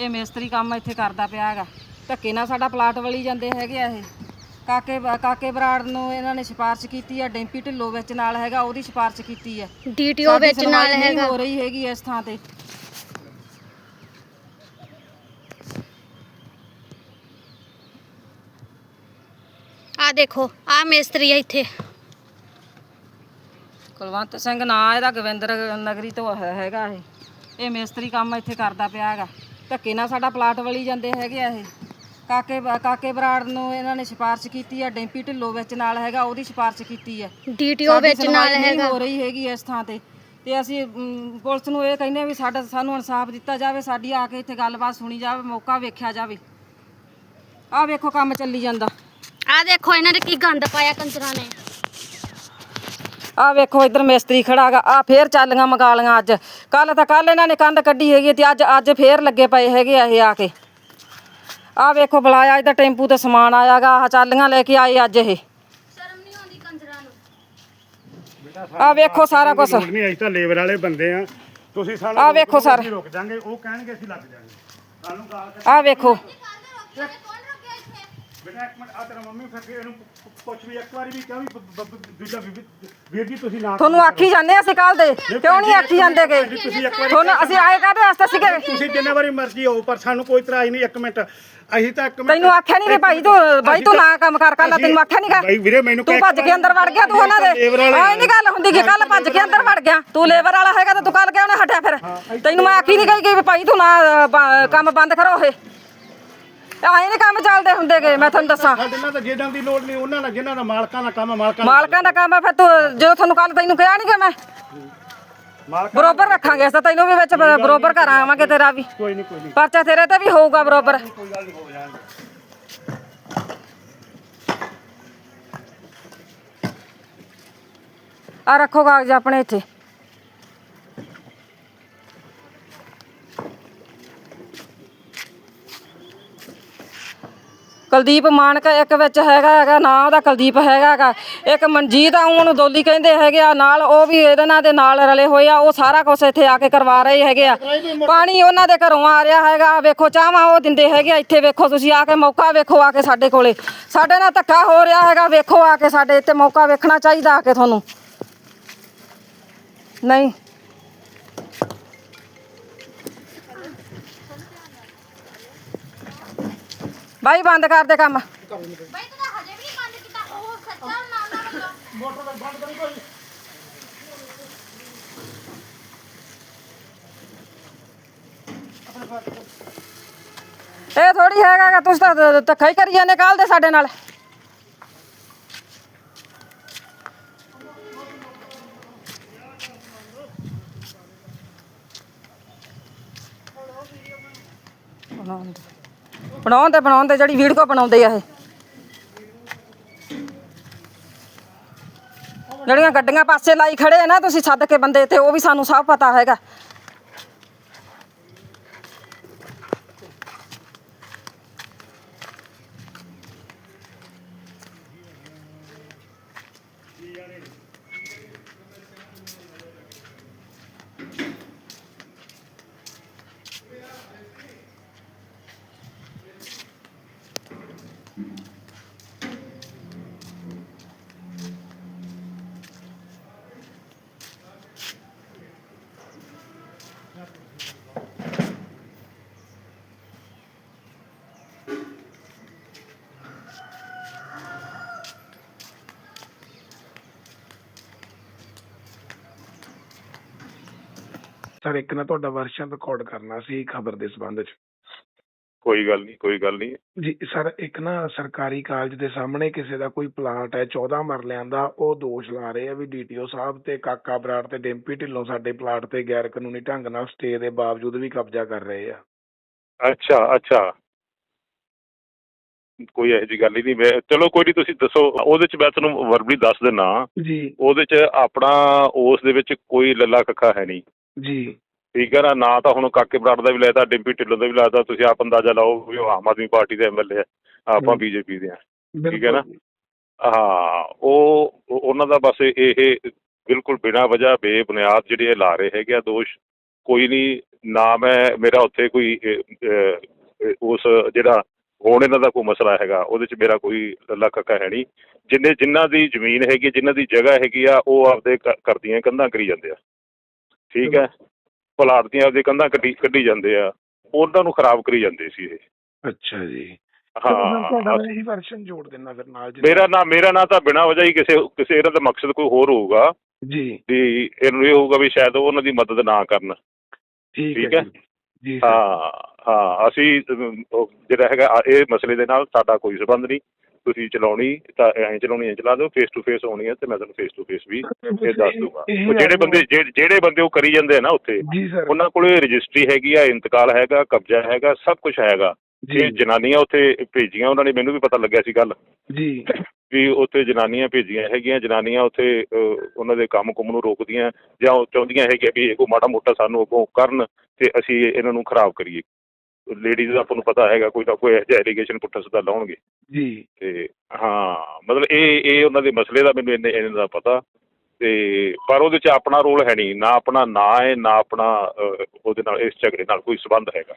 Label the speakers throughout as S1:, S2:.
S1: ਇਹ ਮਿਸਤਰੀ ਕੰਮ ਇੱਥੇ ਕਰਦਾ ਪਿਆ ਹੈਗਾ। ਧੱਕੇ ਨਾਲ ਸਾਡਾ ਪਲਾਟ ਵਲੀ ਜਾਂਦੇ ਹੈਗੇ ਆ ਇਹ। ਕਾਕੇ ਕਾਕੇ ਬਰਾੜ ਨੂੰ ਇਹਨਾਂ ਨੇ ਸਿਫਾਰਿਸ਼ ਕੀਤੀ ਆ ਡੈਂਪੀ ਢਿੱਲੋਂ ਵਿੱਚ ਨਾਲ ਹੈਗਾ ਉਹਦੀ ਸਿਫਾਰਿਸ਼ ਕੀਤੀ ਹੈ
S2: ਡੀਟੀਓ
S1: ਸਾਡੀ
S2: ਵਿੱਚ ਨਾਲ
S1: ਸੁਣਵਾਈ ਨਹੀਂ
S2: ਹੈਗਾ।
S1: ਹੋ ਰਹੀ ਹੈਗੀ ਇਸ ਥਾਂ ਤੇ।
S2: ਆ ਦੇਖੋ ਆ ਮਿਸਤਰੀ ਆ ਇੱਥੇ।
S1: ਕੁਲਵੰਤ ਸਿੰਘ ਨਾਂ ਇਹਦਾ ਗਵਿੰਦਰ ਨਗਰੀ ਤੋਂ ਹੈ- ਹੈਗਾ ਇਹ। ਇਹ ਮਿਸਤਰੀ ਕੰਮ ਇੱਥੇ ਕਰਦਾ ਪਿਆ ਹੈਗਾ। ਧੱਕੇ ਨਾਲ ਸਾਡਾ ਪਲਾਟ ਵਲੀ ਜਾਂਦੇ ਹੈਗੇ ਆ ਇਹ। ਕਾਕੇ ਕਾਕੇ ਬਰਾੜ ਨੂੰ ਇਹਨਾਂ ਨੇ ਸਿਫਾਰਿਸ਼ ਕੀਤੀ ਆ ਡੈਂਪੀ ਢਿੱਲੋਂ ਵਿੱਚ ਨਾਲ ਹੈਗਾ ਉਹਦੀ ਸਿਫਾਰਿਸ਼ ਕੀਤੀ ਹੈ
S2: ਡੀਟੀਓ
S1: ਸਾਡੀ
S2: ਵਿੱਚ ਨਾਲ
S1: ਸੁਣਵਾਈ ਨਹੀਂ
S2: ਹੈਗਾ।
S1: ਹੋ ਰਹੀ ਹੈਗੀ ਇਸ ਥਾਂ ਤੇ। ਤੇ ਅਸੀਂ ਅਮ, ਪੁਲਿਸ ਨੂੰ ਇਹ ਕਹਿੰਦੇ ਆ ਵੀ ਸਾਡਾ ਸਾਨੂੰ ਇਨਸਾਫ ਦਿੱਤਾ ਜਾਵੇ ਸਾਡੀ ਆ ਕੇ ਇੱਥੇ ਗੱਲਬਾਤ ਸੁਣੀ ਜਾਵੇ ਮੌਕਾ ਵੇਖਿਆ ਜਾਵੇ। ਆਹ ਵੇਖੋ ਕੰਮ ਚੱਲੀ ਜਾਂਦਾ।
S2: ਆ ਦੇਖੋ ਇਹਨਾਂ ਨੇ ਕੀ ਗੰਦ ਪਾਇਆ ਕੰਜਰਾਂ ਨੇ।
S1: ਆਹ ਵੇਖੋ ਇੱਧਰ ਮਿਸਤਰੀ ਖੜਾਗਾ ਆ ਫੇਰ ਚਾਲੀਆਂ ਮੰਗਾ ਲੀਆਂ ਅੱਜ ਕੱਲ ਤਾਂ ਕੱਲ ਇਹਨਾਂ ਨੇ ਕੰਧ ਕੱਢੀ ਹੈਗੀ ਤੇ ਅੱਜ ਅੱਜ ਫੇਰ ਲੱਗੇ ਪਏ ਹੈਗੇ ਆ ਇਹ ਆ ਕੇ ਆਹ ਵੇਖੋ ਬੁਲਾਇਆ ਇੱਧਰ ਟੈਂਪੂ ਤੇ ਸਮਾਨ ਆਇਆਗਾ ਆ ਚਾਲੀਆਂ ਲੈ ਕੇ ਆਏ ਅੱਜ ਇਹ
S2: ਸ਼ਰਮ ਨਹੀਂ ਆਉਂਦੀ ਕੰਜਰਾਂ ਨੂੰ
S1: ਆਹ ਵੇਖੋ ਸਾਰਾ ਕੁਝ
S3: ਲੋੜ ਨਹੀਂ ਅਸੀਂ ਤਾਂ ਲੇਬਰ ਵਾਲੇ ਬੰਦੇ ਆ ਤੁਸੀਂ ਸਾਨੂੰ
S1: ਆਹ ਵੇਖੋ ਸਰ।
S3: ਅਸੀਂ ਰੁਕ ਜਾਾਂਗੇ ਉਹ ਕਹਿਣਗੇ ਅਸੀਂ ਲੱਗ ਜਾਾਂਗੇ ਸਾਨੂੰ ਗਾਲ ਕੱਢ
S1: ਆਹ ਵੇਖੋ
S3: ਬੇਟਾ ਇੱਕ ਮਿੰਟ ਆ ਤੇਰਾ ਮੰਮੀ ਫਿਰ ਕੇ ਇਹਨੂੰ ਪੁੱਛ ਵੀ ਇੱਕ ਵਾਰੀ ਵੀ ਕਿਹਾ ਵੀ ਬ- ਬ- ਬ- ਦੂਜਾ ਵੀ- ਵੀ- ਵੀਰ ਜੀ ਤੁਸੀਂ ਨਾ
S1: ਤੁਹਾਨੂੰ ਆਖੀ ਜਾਂਦੇ ਅਸੀਂ ਕੱਲ ਦੇ ਕਿਉਂ ਨਹੀਂ ਆਖੀ
S3: ਤੁਸੀਂ ਇੱਕ ਵਾਰੀ
S1: ਤੁਹਾਨੂੰ ਅਸੀਂ ਆਏ ਕਾਹਦੇ ਵਾਸਤੇ ਸੀਗੇ?
S3: ਤੁਸੀਂ ਜਿੰਨੇ ਵਾਰੀ ਮਰਜ਼ੀ ਹੋ ਪਰ ਸਾਨੂੰ ਕੋਈ ਇਤਰਾਜ਼ ਨਹੀਂ ਇੱਕ ਮਿੰਟ। ਅਸੀਂ ਤਾਂ ਇੱਕ ਮਿੰਟ
S1: ਤੈਨੂੰ ਆਖਿਆ ਨਹੀਂ ਵੀ ਭਾਈ ਤੂੰ ਬਾਈ ਤੂੰ ਨਾ ਕੰਮ ਕਰ ਕੱਲ ਤੈਨੂੰ ਆਖਿਆ ਨਹੀਂਗਾ
S3: ਬਾਈ ਵੀਰੇ ਮੈਨੂੰ
S1: ਤੂੰ ਭੱਜ ਕੇ ਅੰਦਰ ਵੜ ਗਿਆ ਤੂੰ ਉਹਨਾਂ ਦੇ। ਆਏ ਨਹੀਂ ਗੱਲ ਹੁੰਦੀ ਕਿ ਕੱਲ ਭੱਜ ਕੇ ਅੰਦਰ ਵੜ ਗਿਆ। ਤੂੰ ਲੇਬਰ ਵਾਲਾ ਹੈਗਾ ਤਾਂ ਤੂੰ ਕੱਲ ਕਿਉਂ ਨਾ ਹਟਿਆ ਫਿਰ? ਤੈਨੂੰ ਮੈਂ ਆਖੀ ਨਹੀਂ ਗਈ ਕਿ ਵੀ ਭਾਈ ਤੂੰ ਨਾ ਅ, ਬ- ਕੰਮ ਬੰਦ ਕਰੋ ਇਹ। ਆਏ ਨਹੀਂ ਕੰਮ ਚੱਲਦੇ ਹੁੰਦੇਗੇ ਮੈਂ ਤੁਹਾਨੂੰ ਦੱਸਾਂ।
S3: ਸਾਡੇ ਨਾਲ ਤਾਂ ਜਿਹਨਾਂ ਦੀ ਲੋੜ ਨਹੀਂ ਉਹਨਾਂ ਨਾਲ ਜਿਨ੍ਹਾਂ ਦਾ ਮਾਲਕਾਂ ਦਾ ਕੰਮ ਆ, ਮਾਲਕਾਂ ਦਾ
S1: ਮਾਲਕਾਂ ਦਾ ਕੰਮ ਹੈ ਫਿਰ ਤੂੰ ਜਦੋਂ ਤੁਹਾਨੂੰ ਕੱਲ ਤੈਨੂੰ ਕਿਹਾ ਨਹੀਂ ਕਿ ਮੈਂ?
S3: ਮਾਲਕਾਂ
S1: ਬਰੋਬਰ ਰੱਖਾਂਗੇ ਅਸੀਂ ਤੈਨੂੰ ਵੀ ਵਿੱਚ ਬ- ਬਰੋਬਰ ਕਰਾਵਾਂਗੇ ਤੇਰਾ ਵੀ।
S3: ਕੋਈ ਨਹੀਂ ਕੋਈ ਨਹੀਂ।
S1: ਪਰਚਾ ਤੇਰੇ ਤੇ ਵੀ ਹੋਊਗਾ ਬਰੋਬਰ।
S3: ਕੋਈ ਗੱਲ ਨਹੀਂ ਹੋ ਜਾਣਗੇ।
S1: ਆ ਰੱਖੋ ਕਾਗਜ਼ ਆਪਣੇ ਇੱਥੇ। ਕੁਲਦੀਪ ਮਾਨਕ ਇੱਕ ਵਿੱਚ ਹੈਗਾ ਹੈਗਾ, ਨਾਂ ਉਹਦਾ ਕੁਲਦੀਪ ਹੈਗਾ ਹੈਗਾ। ਇੱਕ ਮਨਜੀਤ ਆ, ਉਹਨੂੰ ਦੋਲੀ ਕਹਿੰਦੇ ਹੈਗੇ ਆ। ਨਾਲ ਉਹ ਵੀ ਇਹਦੇ ਨਾਲ ਦੇ ਨਾਲ ਰਲੇ ਹੋਏ ਆ। ਉਹ ਸਾਰਾ ਕੁਝ ਇੱਥੇ ਆ ਕੇ ਕਰਵਾ ਰਹੇ ਹੈਗੇ ਆ। ਪਾਣੀ ਉਹਨਾਂ ਦੇ ਘਰੋਂ ਆ ਰਿਹਾ ਹੈਗਾ। ਵੇਖੋ ਚਾਹਾਂ ਉਹ ਦਿੰਦੇ ਹੈਗੇ ਆ। ਇੱਥੇ ਵੇਖੋ, ਤੁਸੀਂ ਆ ਕੇ ਮੌਕਾ ਵੇਖੋ ਆ ਕੇ ਸਾਡੇ ਕੋਲੇ। ਸਾਡੇ ਨਾਲ ਧੱਕਾ ਹੋ ਰਿਹਾ ਹੈਗਾ। ਵੇਖੋ ਆ ਕੇ ਸਾਡੇ ਇੱਥੇ ਮੌਕਾ ਵੇਖਣਾ ਚਾਹੀਦਾ ਆ ਕੇ ਤੁਹਾਨੂੰ। ਨਹੀਂ। ਬਾਈ ਬੰਦ ਕਰ ਦੇ ਕੰਮ।
S2: ਬਾਈ ਤੂੰ ਹਜੇ ਵੀ ਬੰਦ ਕੀਤਾ ਉਹ ਸੱਚਾ ਨਾ ਨਾ
S1: ਇਹ ਥੋੜੀ ਹੈਗਾ ਗਾ, ਤੁਸੀਂ ਤਾਂ ਧੱਕਾ ਹੀ ਕਰੀ ਜਾਂਦੇ ਕੱਲ ਦੇ ਸਾਡੇ ਨਾਲ। ਬਣਾਉਂਦੇ ਬਣਾਉਂਦੇ ਬਣਾਉਂਦੇ ਜਿਹੜੀ ਵੀਡੀਓ ਬਣਾਉਂਦੇ ਆ ਇਹ। ਜਿਹੜੀਆਂ ਗੱਡੀਆਂ ਪਾਸੇ ਲਾਈ ਖੜੇ ਆ ਨਾ ਤੁਸੀਂ ਸੱਦ ਕੇ ਬੰਦੇ ਤੇ, ਉਹ ਵੀ ਸਾਨੂੰ ਸਭ ਪਤਾ ਹੈਗਾ।
S4: ਸਰ ਇੱਕ ਨਾ ਤੁਹਾਡਾ ਵਰਸ਼ਨ ਰਿਕਾਰਡ ਕਰਨਾ ਸੀ ਖਬਰ ਦੇ ਸੰਬੰਧ 'ਚ।
S5: ਕੋਈ ਗੱਲ ਨਹੀਂ ਕੋਈ ਗੱਲ ਨਹੀਂ।
S4: ਜੀ ਸਰ ਇੱਕ ਨਾ ਸਰਕਾਰੀ ਕਾਲਜ ਦੇ ਸਾਹਮਣੇ ਕਿਸੇ ਦਾ ਕੋਈ ਪਲਾਟ ਹੈ 14 ਮਰਲਿਆਂ ਦਾ ਉਹ ਦੋਸ਼ ਲਾ ਰਹੇ ਆ ਵੀ ਡੀਟੀਓ ਸਾਹਿਬ ਤੇ ਕਾਕਾ ਬਰਾੜ ਤੇ ਡਿੰਪੀ ਢਿੱਲੋਂ ਸਾਡੇ ਪਲਾਟ ਤੇ ਗੈਰ ਕਾਨੂੰਨੀ ਢੰਗ ਨਾਲ ਸਟੇ ਦੇ ਬਾਵਜੂਦ ਵੀ ਕਬਜ਼ਾ ਕਰ ਰਹੇ ਆ।
S5: ਅੱਛਾ ਅੱਛਾ। ਕੋਈ ਇਹੋ ਜਿਹੀ ਗੱਲ ਹੀ ਨਹੀਂ। ਮੈਂ ਚਲੋ ਕੋਈ ਨਹੀਂ ਤੁਸੀਂ ਦੱਸੋ। ਉਹਦੇ ਚ ਮੈਂ ਤੁਹਾਨੂੰ ਵਰਬਲੀ ਦੱਸ ਦਿੰਨਾ।
S4: ਜੀ।
S5: ਉਹਦੇ ਚ ਆਪਣਾ ਉਸ ਦੇ ਵਿੱਚ ਕੋਈ ਲੱਲਾ ਕੱਖਾ ਹੈ ਨਹੀਂ।
S4: ਜੀ।
S5: ਠੀਕ ਹੈ ਨਾ ਨਾ ਤਾਂ ਹੁਣ ਕਾਕੇ ਬਰਾੜ ਦਾ ਵੀ ਲੈਦਾ ਡਿੰਪੀ ਢਿੱਲੋਂ ਦਾ ਵੀ ਲੈਦਾ ਤੁਸੀਂ ਆਪ ਅੰਦਾਜ਼ਾ ਲਾਓ ਵੀ ਉਹ ਆਮ ਆਦਮੀ ਪਾਰਟੀ ਦੇ ਐਮਐਲਏ ਹੈ ਆਪਾਂ। ਬੀਜੇਪੀ ਦੇ ਆ।
S4: ਬਿਲਕੁਲ
S5: ਹੈ ਨਾ? ਹਾਂ ਉਹ ਉਹ- ਉਹਨਾਂ ਦਾ ਬਸ ਇਹ ਬਿਲਕੁਲ ਬਿਨਾਂ ਵਜ੍ਹਾ ਬੇਬੁਨਿਆਦ ਜਿਹੜੇ ਇਹ ਲਾ ਰਹੇ ਹੈਗੇ ਆ ਦੋਸ਼ ਕੋਈ ਨਹੀਂ ਨਾ ਮੈਂ ਮੇਰਾ ਉੱਥੇ ਕੋਈ ਉਸ ਜਿਹੜਾ ਹੁਣ ਇਹਨਾਂ ਦਾ ਕੋਈ ਮਸਲਾ ਹੈਗਾ ਉਹਦੇ 'ਚ ਮੇਰਾ ਕੋਈ ਲੱਲਾ ਕੱਕਾ ਹੈ ਨਹੀਂ। ਜਿੰਨੇ ਜਿਨ੍ਹਾਂ ਦੀ ਜ਼ਮੀਨ ਹੈਗੀ ਜਿਨ੍ਹਾਂ ਦੀ ਜਗ੍ਹਾ ਹੈਗੀ ਆ ਉਹ ਆਪਦੇ ਕਰਦੀਆਂ ਕੰਧਾਂ ਕਰੀ ਜਾਂਦੇ ਆ। ਠੀਕ ਹੈ। ਪਲਾਟ ਦੀਆਂ ਆਪਦੇ ਕੰਧਾਂ ਕੱਢੀ ਕੱਢੀ ਜਾਂਦੇ ਆ। ਉਹਨਾਂ ਨੂੰ ਖਰਾਬ ਕਰੀ ਜਾਂਦੇ ਸੀ ਇਹ।
S4: ਅੱਛਾ ਜੀ।
S5: ਹਾਂ।
S4: ਤੁਹਾਡਾ ਮੈਂ ਇਹੀ ਵਰਸ਼ਨ ਜੋੜ ਦਿੰਦਾ ਫਿਰ ਨਾਲ ਜਿੱਦਾਂ-
S5: ਮੇਰਾ ਨਾ ਮੇਰਾ ਨਾਂ ਤਾਂ ਬਿਨਾਂ ਵਜ੍ਹਾ ਹੀ ਕਿਸੇ ਕਿਸੇ ਇਹਨਾਂ ਦਾ ਮਕਸਦ ਕੋਈ ਹੋਰ ਹੋਊਗਾ।
S4: ਜੀ।
S5: ਵੀ ਇਹਨੂੰ ਇਹ ਹੋਊਗਾ ਵੀ ਸ਼ਾਇਦ ਉਹ ਉਹਨਾਂ ਦੀ ਮਦਦ ਨਾ ਕਰਨ।
S4: ਠੀਕ ਹੈ
S5: ਹੈ।
S4: ਜੀ।
S5: ਹਾਂ ਹਾਂ। ਅਸੀਂ ਜਿਹੜਾ ਹੈਗਾ ਇਹ ਮਸਲੇ ਦੇ ਨਾਲ ਸਾਡਾ ਕੋਈ ਸੰਬੰਧ ਨਹੀਂ। ਤੁਸੀਂ ਚਲਾਉਣੀ ਤਾਂ ਐਂ ਚਲਾਉਣੀ ਐਂ ਚਲਾ ਦਿਓ ਫੇਸ ਟੂ ਫੇਸ ਹੋਣੀ ਹੈ ਤੇ ਮੈਂ ਤੁਹਾਨੂੰ ਫੇਸ ਟੂ ਫੇਸ ਵੀ ਇਹ ਦੱਸ ਦੂੰਗਾ ਉਹ ਜਿਹੜੇ ਬੰਦੇ ਜਿਹੜੇ ਬੰਦੇ ਉਹ ਕਰੀ ਜਾਂਦੇ ਆ ਨਾ ਉੱਥੇ ਉਹਨਾਂ ਕੋਲੇ ਰਜਿਸਟਰੀ ਹੈਗੀ ਆ ਇੰਤਕਾਲ ਹੈਗਾ ਕਬਜ਼ਾ ਹੈਗਾ ਸਭ ਕੁਝ ਹੈਗਾ।
S4: ਜੀ।
S5: ਇਹ ਜਨਾਨੀਆਂ ਉੱਥੇ ਭੇਜੀਆਂ ਉਹਨਾਂ ਨੇ ਮੈਨੂੰ ਵੀ ਪਤਾ ਲੱਗਿਆ ਸੀ ਗੱਲ।
S4: ਜੀ।
S5: ਵੀ ਉੱਥੇ ਜਨਾਨੀਆਂ ਭੇਜੀਆਂ ਹੈਗੀਆਂ ਜਨਾਨੀਆਂ ਉੱਥੇ ਉਹਨਾਂ ਦੇ ਕੰਮ ਕੁਮ ਨੂੰ ਰੋਕਦੀਆਂ ਜਾਂ ਚਾਹੁੰਦੀਆਂ ਹੈਗੀਆਂ ਵੀ ਇਹ ਕੋਈ ਮਾੜਾ ਮੋਟਾ ਸਾਨੂੰ ਅੱਗੋਂ ਕਰਨ ਤੇ ਅਸੀਂ ਇਹਨਾਂ ਨੂੰ ਖਰਾਬ ਕਰੀਏ। ਲੇਡੀਜ਼ ਦਾ ਆਪਾਂ ਨੂੰ ਪਤਾ ਹੈਗਾ ਕੋਈ ਨਾ ਕੋਈ ਇਹੋ ਜਿਹਾ ਐਲੀਗੇਸ਼ਨ ਪੁੱਠਾ ਸਿੱਧਾ ਲਾਉਣਗੇ।
S4: ਜੀ।
S5: ਤੇ ਹਾਂ ਮਤਲਬ ਇਹ ਇਹ ਉਹਨਾਂ ਦੇ ਮਸਲੇ ਦਾ ਮੈਨੂੰ ਇੰਨੇ ਇਹਨਾਂ ਦਾ ਪਤਾ। ਤੇ ਪਰ ਉਹਦੇ ਚ ਆਪਣਾ ਰੋਲ ਹੈ ਨਹੀਂ ਨਾ ਆਪਣਾ ਨਾਂ ਹੈ ਨਾ ਆਪਣਾ ਉਹਦੇ ਨਾਲ ਇਸ ਝਗੜੇ ਨਾਲ ਕੋਈ ਸਬੰਧ ਹੈਗਾ।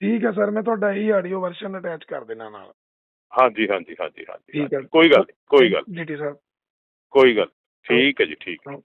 S4: ਠੀਕ ਹੈ ਸਰ ਮੈਂ ਤੁਹਾਡਾ ਇਹੀ ਆਡੀਓ ਵਰਸ਼ਨ ਅਟੈਚ ਕਰ ਦੇਣਾ ਨਾਲ।
S5: ਹਾਂਜੀ ਹਾਂਜੀ ਹਾਂਜੀ ਹਾਂਜੀ
S4: ਠੀਕ ਹੈ।
S5: ਕੋਈ ਗੱਲ ਕੋਈ ਗੱਲ
S4: ਜੀਟੀ ਸਾਹਿਬ
S5: ਕੋਈ ਗੱਲ ਠੀਕ ਹੈ ਜੀ ਠੀਕ ਹੈ।